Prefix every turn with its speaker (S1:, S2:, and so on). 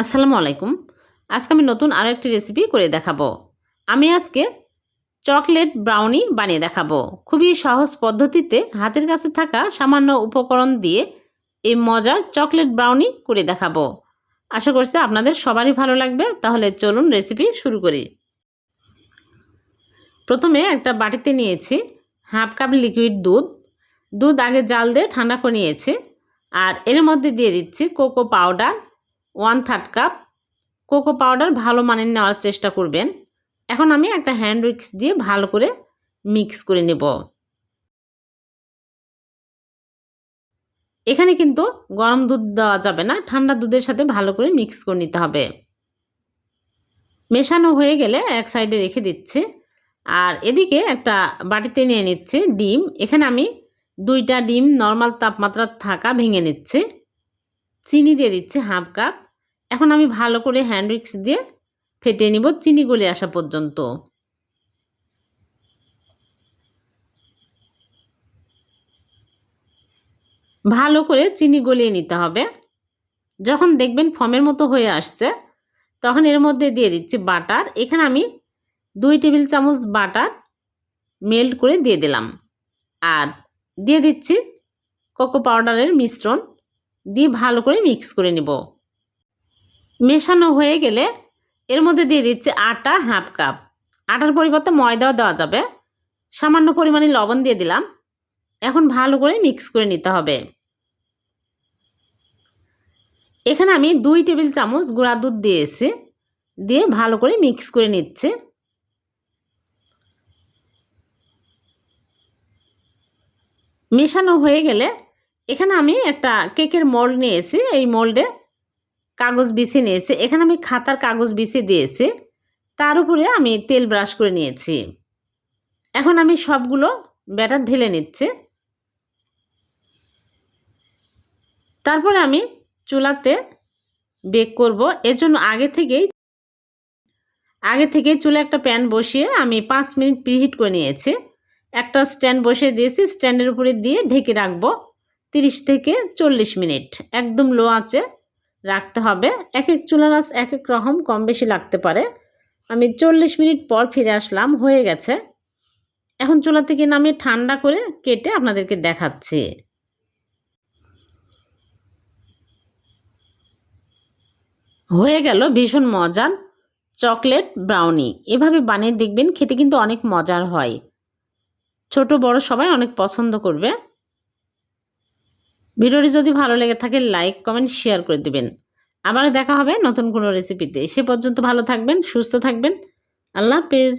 S1: আসসালামু আলাইকুম। আজকে আমি নতুন আরও একটি রেসিপি করে দেখাবো। আমি আজকে চকলেট ব্রাউনি বানিয়ে দেখাবো। খুবই সহজ পদ্ধতিতে হাতের কাছে থাকা সামান্য উপকরণ দিয়ে এই মজার চকলেট ব্রাউনি করে দেখাবো। আশা করছি আপনাদের সবারই ভালো লাগবে। তাহলে চলুন রেসিপি শুরু করি। প্রথমে একটা বাটিতে নিয়েছি হাফ কাপ লিকুইড দুধ। দুধ আগে জাল দিয়ে ঠান্ডা করে নিয়েছি। আর এর মধ্যে দিয়ে দিচ্ছি cocoa powder one third cup cocoa powder ভালো মানের নেওয়ার চেষ্টা করবেন। এখন আমি একটা হ্যান্ড উইক্স দিয়ে ভালো করে মিক্স করে নেব। এখানে কিন্তু গরম দুধ দেওয়া যাবে না, ঠান্ডা দুধের সাথে ভালো করে মিক্স করে নিতে হবে। মেশানো হয়ে গেলে এক সাইডে রেখে দিচ্ছি। আর এদিকে একটা বাটিতে নিয়ে নিচ্ছি ডিম। এখানে আমি দুইটা ডিম নর্মাল তাপমাত্রা থাকা ভেঙে নিচ্ছি। চিনি দিয়ে দিচ্ছি হাফ কাপ এখন আমি ভালো করে হ্যান্ড উইক্স দিয়ে ফেটে নিব চিনি গলে আসা পর্যন্ত। ভালো করে চিনি গলিয়ে নিতে হবে। যখন দেখবেন ফমের মতো হয়ে আসছে, তখন এর মধ্যে দিয়ে দিচ্ছি বাটার। এখানে আমি দুই টেবিল চামচ বাটার মেল্ট করে দিয়ে দিলাম। আর দিয়ে দিচ্ছি কোকো পাউডারের মিশ্রণ, দিয়ে ভালো করে মিক্স করে নেব। মেশানো হয়ে গেলে এর মধ্যে দিয়ে দিচ্ছি আটা হাফ কাপ। আটার পরিবর্তে ময়দাও দেওয়া যাবে। সামান্য পরিমাণে লবণ দিয়ে দিলাম। এখন ভালো করে মিক্স করে নিতে হবে। এখানে আমি দুই টেবিল চামচ গুঁড়া দুধ দিয়েছি। দিয়ে ভালো করে মিক্স করে নিচ্ছে। মেশানো হয়ে গেলে এখানে আমি একটা কেকের মোল্ড নিয়েছি। এই মোল্ডে কাগজ বিছিয়ে নিয়েছি। এখানে আমি খাতার কাগজ বিছিয়ে দিয়েছি। তার উপরে আমি তেল ব্রাশ করে নিয়েছি। এখন আমি সবগুলো ব্যাটার ঢেলে নিচ্ছি। তারপরে আমি চুলাতে বেক করব। এর জন্য আগে থেকেই, আগে থেকে চুলে একটা প্যান বসিয়ে আমি পাঁচ মিনিট প্রিহিট করে নিয়েছি। একটা স্ট্যান্ড বসিয়ে দিয়েছি। স্ট্যান্ডের উপরে দিয়ে ঢেকে রাখব তিরিশ থেকে চল্লিশ মিনিট। একদম লো আঁচে। রাখতে হবে। এক এক চুলার আঁচ এক এক রকম কম বেশি লাগতে পারে। আমি চল্লিশ মিনিট পর ফিরে আসলাম, হয়ে গেছে। এখন চুলা থেকে নামিয়ে ঠান্ডা করে কেটে আপনাদেরকে দেখাচ্ছি। হয়ে গেল ভীষণ মজার চকলেট ব্রাউনি। এভাবে বানিয়ে দেখবেন খেতে কিন্তু অনেক মজার হয়। ছোট বড় সবাই অনেক পছন্দ করবে। ভিডিওটি যদি ভালো লেগে থাকে, লাইক, কমেন্ট, শেয়ার করে দেবেন। আবার দেখা হবে নতুন কোনো রেসিপিতে। সে পর্যন্ত ভালো থাকবেন, সুস্থ থাকবেন। আল্লাহ হাফেজ।